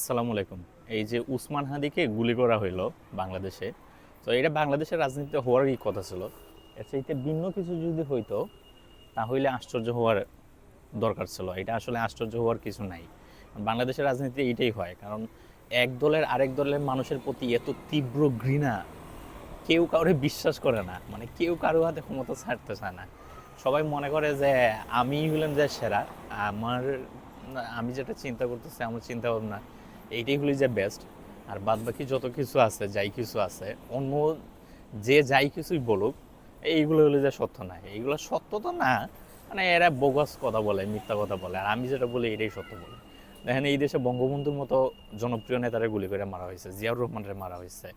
আসসালামু আলাইকুম। এই যে উসমান হাদিকে গুলি করা হইল বাংলাদেশে, তো এটা বাংলাদেশের রাজনীতিতে হওয়ারই কথা ছিল? এর চাইতে ভিন্ন কিছু যদি হইতো, তাহলে আশ্চর্য হওয়ার দরকার ছিল। এটা আসলে আশ্চর্য হওয়ার কিছু নাই। বাংলাদেশের রাজনীতি এইটাই হয়। কারণ এক দলের আরেক দলের মানুষের প্রতি এত তীব্র ঘৃণা কেউ কাউরে বিশ্বাস করে না। মানে কেউ কারও হাতে ক্ষমতা ছাড়তে চায় না। সবাই মনে করে যে আমি হলাম যে সেরা। আমার, আমি যেটা চিন্তা করতেছি, আমার চিন্তা ভাবনা এইটাই হলি যে বেস্ট আর বাদ বাকি যত কিছু আছে, যাই কিছু আছে, অন্য যে যাই কিছুই বলুক, এইগুলো হলো যে সত্য না এইগুলো সত্য তো না মানে এরা বোগাস কথা বলে, মিথ্যা কথা বলে। আর আমি যেটা বলি, এটাই সত্য বলে। দেখেন, এই দেশে বঙ্গবন্ধুর মতো জনপ্রিয় নেতারে গুলি করে মারা হয়েছে, জিয়াউর রহমানের মারা হয়েছে।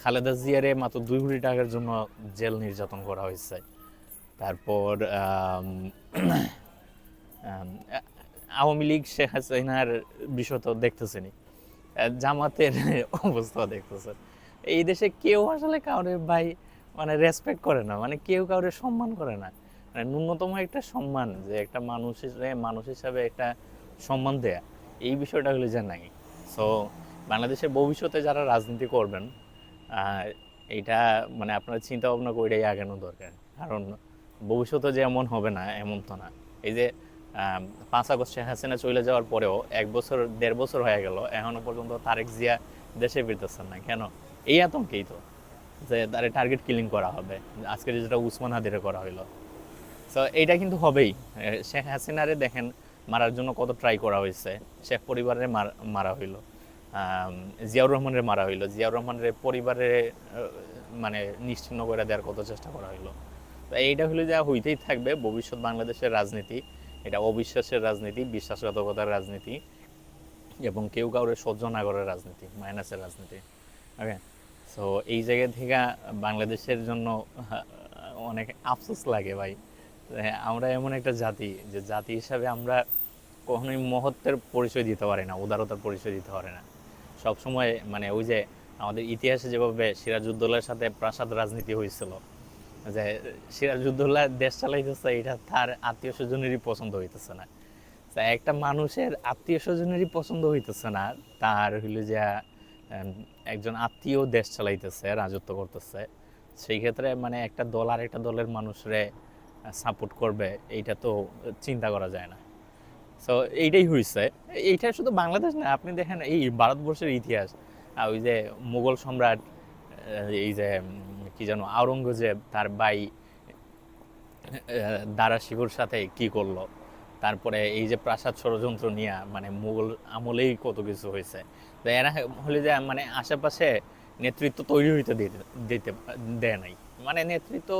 খালেদা জিয়ারে মাত্র দুই কোটি টাকার জন্য জেল নির্যাতন করা হয়েছে। তারপর আওয়ামী লীগ, শেখ হাসিনার বিষয় তো দেখতেছেনি জামাতের অবস্থা দেখতেছেন। এই দেশে কেউ আসলে কাউরে ভাই মানে রেসপেক্ট করে না মানে কেউ কাউরে সম্মান করে না। মানে ন্যূনতম একটা সম্মান যে একটা মানুষ হিসেবে মানুষ হিসাবে একটা সম্মান দেয়া, এই বিষয়টা হলো যে নাই। সো বাংলাদেশের ভবিষ্যতে যারা রাজনীতি করবেন এইটা মানে আপনার চিন্তা ভাবনা করেই আগানো দরকার। কারণ ভবিষ্যতে যে এমন হবে না, এমন তো না। এই যে পাঁচ আগস্ট শেখ হাসিনা চলে যাওয়ার পরেও এক বছর, দেড় বছর হয়ে গেল, এখনও পর্যন্ত তারেক জিয়া দেশে ফিরতেছেন না। কেন? এই আতঙ্কেই তো, যে তারে টার্গেট কিলিং করা হবে। আজকে যেটা উসমান হাদিরে করা হইল। তো এইটা কিন্তু হবেই। শেখ হাসিনারে দেখেন, মারার জন্য কত ট্রাই করা হয়েছে শেখ পরিবারের মার- হইল। জিয়াউর রহমানের মারা হইল। জিয়াউর রহমানের পরিবারে মানে নিশ্চিন্ন করে দেওয়ার কত চেষ্টা করা হইল। এইটা হলো যা হইতেই থাকবে, ভবিষ্যৎ বাংলাদেশের রাজনীতি। এটা অবিশ্বাসের রাজনীতি, বিশ্বাসঘাতকতার রাজনীতি এবং কেউ কাউরে সহ্য না করার রাজনীতি মাইনাসের রাজনীতি। ওকে সো এই জায়গা থেকে বাংলাদেশের জন্য অনেক আফসোস লাগে ভাই। আমরা এমন একটা জাতি, যে জাতি হিসাবে আমরা কখনোই মহত্বের পরিচয় দিতে পারি না, উদারতার পরিচয় দিতে পারে না। সবসময় মানে ওই যে আমাদের ইতিহাসে যেভাবে সিরাজউদ্দৌলার সাথে প্রাসাদ রাজনীতি হয়েছিল যে সিরাজউদ্দৌলা দেশ চালাইতেছে, এটা তার আত্মীয় স্বজনেরই পছন্দ হইতেছে না। একটা মানুষের আত্মীয় স্বজনেরই পছন্দ হইতেছে না, তার হইল যে একজন আত্মীয় দেশ চালাইতেছে, রাজত্ব করতেছে। সেই ক্ষেত্রে মানে একটা দল আর একটা দলের মানুষরে সাপোর্ট করবে, এইটা তো চিন্তা করা যায় না। সো এইটাই হয়েছে এইটা শুধু বাংলাদেশ না, আপনি দেখেন এই ভারতবর্ষের ইতিহাস ওই যে মুঘল সম্রাট এই যে কি জানো আওরঙ্গজেব তার ভাই দারা শিবুর সাথে কি করল? তারপরে এই যে প্রাসাদ ষড়যন্ত্র নিয়ে মানে মুঘল আমলেই কত কিছু হয়েছে। তো এরা হলে যে মানে আশেপাশে নেতৃত্ব তৈরি হইতে দিতে দেয় নাই। মানে নেতৃত্ব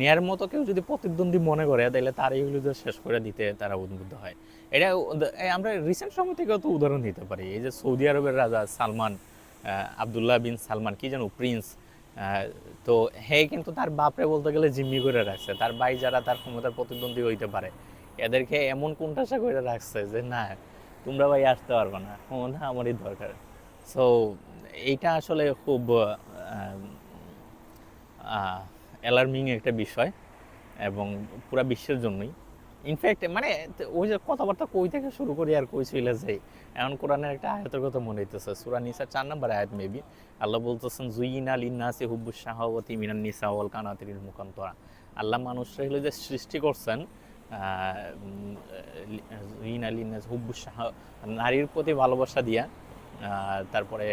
নেয়ার মতো কেউ যদি প্রতিদ্বন্দ্বী মনে করে তাহলে তারাই হলো যে শেষ করে দিতে তারা উদ্বুদ্ধ হয়। এটা আমরা রিসেন্ট সময় থেকেও তো উদাহরণ দিতে পারি। এই যে সৌদি আরবের রাজা সালমান আবদুল্লাহ বিন সালমান, কি যেন প্রিন্স তো হে কিন্তু তার বাপরে বলতে গেলে জিম্মি করে রাখছে। তার ভাই যারা তার ক্ষমতার প্রতিদ্বন্দ্বী হইতে পারে, এদেরকে এমন কোনটাশা করে রাখছে যে, না, তোমরা ভাই আসতে পারবে না। ক্ষমতা আমারই দরকার। সো এইটা আসলে খুব অ্যালার্মিং একটা বিষয় এবং পুরা বিশ্বের জন্যই। ইনফ্যাক্ট মানে ওই যে কথাবার্তা কই থেকে শুরু করি আর কই যাই? এমন কোরআনের একটা আয়াতের কথা মনে হইতেছে, সুরা নিসা চার নম্বর আয়াত মেবি। আল্লাহ বলতেছেন, জুইনা লিন্নাসি হুব্বুস শাহাওয়াতি মিনান নিসা ওয়াল কানাতিরিল মুকান্তরা। আল্লাহ মানুষরা হলো যে সৃষ্টি করছেন জুইনা লিন্নাস হুব্বুস শাহ, নারীর প্রতি ভালোবাসা দিয়া তারপরে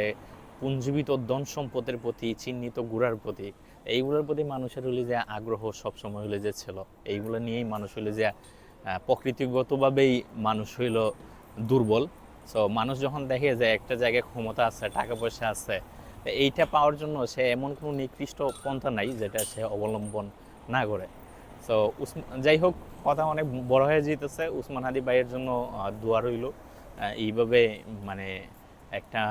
পুঞ্জীবিত ধন সম্পদের প্রতি, চিহ্নিত গুড়ার প্রতি, এইগুলোর প্রতি মানুষের হলে যে আগ্রহ সবসময় হলে যে ছিল। এইগুলো নিয়েই মানুষ হলে যে প্রকৃতিগতভাবেই মানুষ হইল দুর্বল। সো মানুষ যখন দেখে যে একটা জায়গায় ক্ষমতা আছে, টাকা পয়সা আছে এইটা পাওয়ার জন্য সে এমন কোনো নিকৃষ্ট পন্থা নাই যেটা সে অবলম্বন না করে। সো উসমান, যাই হোক, কথা অনেক বড় হয়ে যেতেছে উসমান হাদি ভাইয়ের জন্য দোয়া রইল। এইভাবে মানে একটা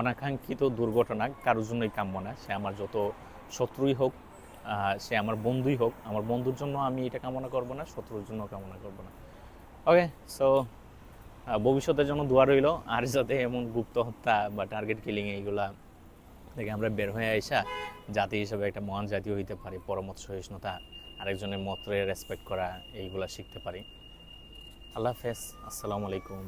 অনাকাঙ্ক্ষিত দুর্ঘটনা কারোর জন্যই কাম্য না। সে আমার যত শত্রুই হোক সে আমার বন্ধুই হোক, আমার বন্ধুর জন্য আমি এটা কামনা করব না, শত্রুর জন্য কামনা করব না। ওকে সো ভবিষ্যতের জন্য দোয়া রইল, আর যাতে এমন গুপ্ত হত্যা বা টার্গেট কিলিং এইগুলা থেকে আমরা বের হয়ে আইসা জাতি হিসেবে একটা মহান জাতি হইতে পারি পরমত সহিষ্ণুতা, আরেকজনের মতরে রেসপেক্ট করা এইগুলা শিখতে পারি। আল্লাহ হাফেজ, আসসালামু আলাইকুম।